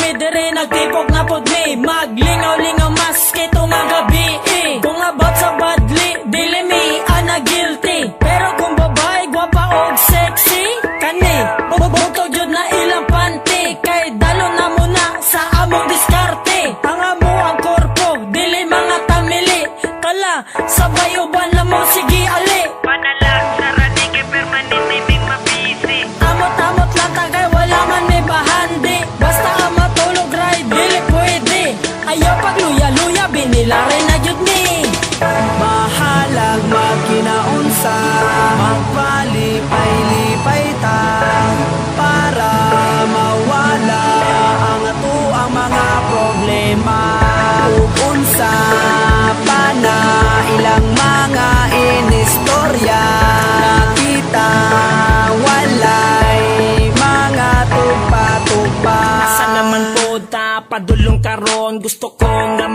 mi Diri nagtipok na pod mi Maglingaw-lingaw magkinaunsa Magpalipay-lipay ta Para mawala ang ato ang mga problema. Ug unsa pa na ilang mga inistorya Nakita walay mga tugpa-tugpa Asa naman po ta, padulong karon. Gusto ko nga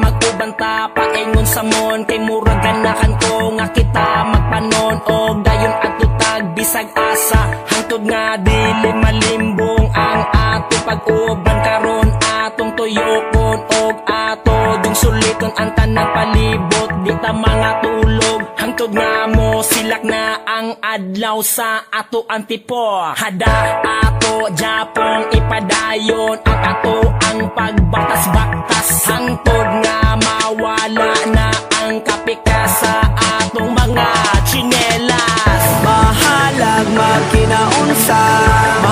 magubanta Paingon sa mon, kay mura ganahan ko Nga kita magpanon. O dayon at tutag, bisag asa Hangtod nga dili malimbong Ang ato pag-uban karon. Atong tuyokon Og ato dung suliton Ang tanang palibot Di ta mga tulog Hangtod nga mo silak na ang adlaw sa ato antipo Hada ato Japong ipadayon Ang ato ang pagbatas-batas. Hangtod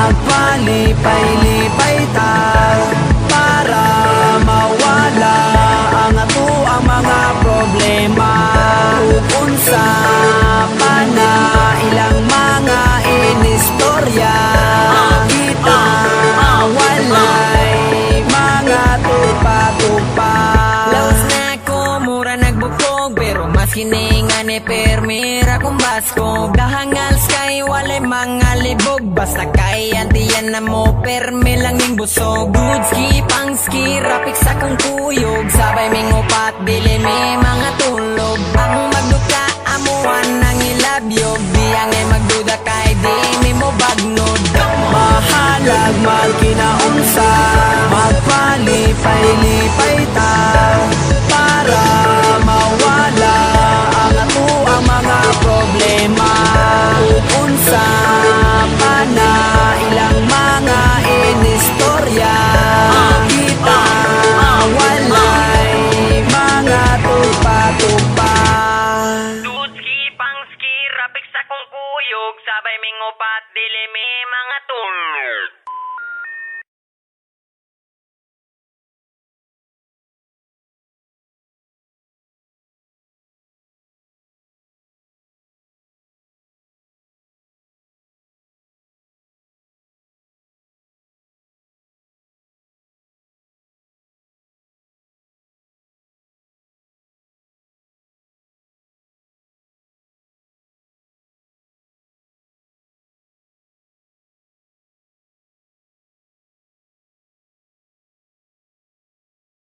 Magpalipay-lipay ta Para permira kung baskog Dahangal sky, walay mga libog. Basta kay antiyan na mo Permi lang ning busog. Good ski, pang ski, rapik sa kong kuyog. Sabay ming upat, dili may mga tulog. Ang magduka, amuan ng ilabyog. Diyang ay magduda kay di mi mo bagnod. Mahalag magkinaunsa Magpalipay-lipay Sabay mingupat, dili may mga tulog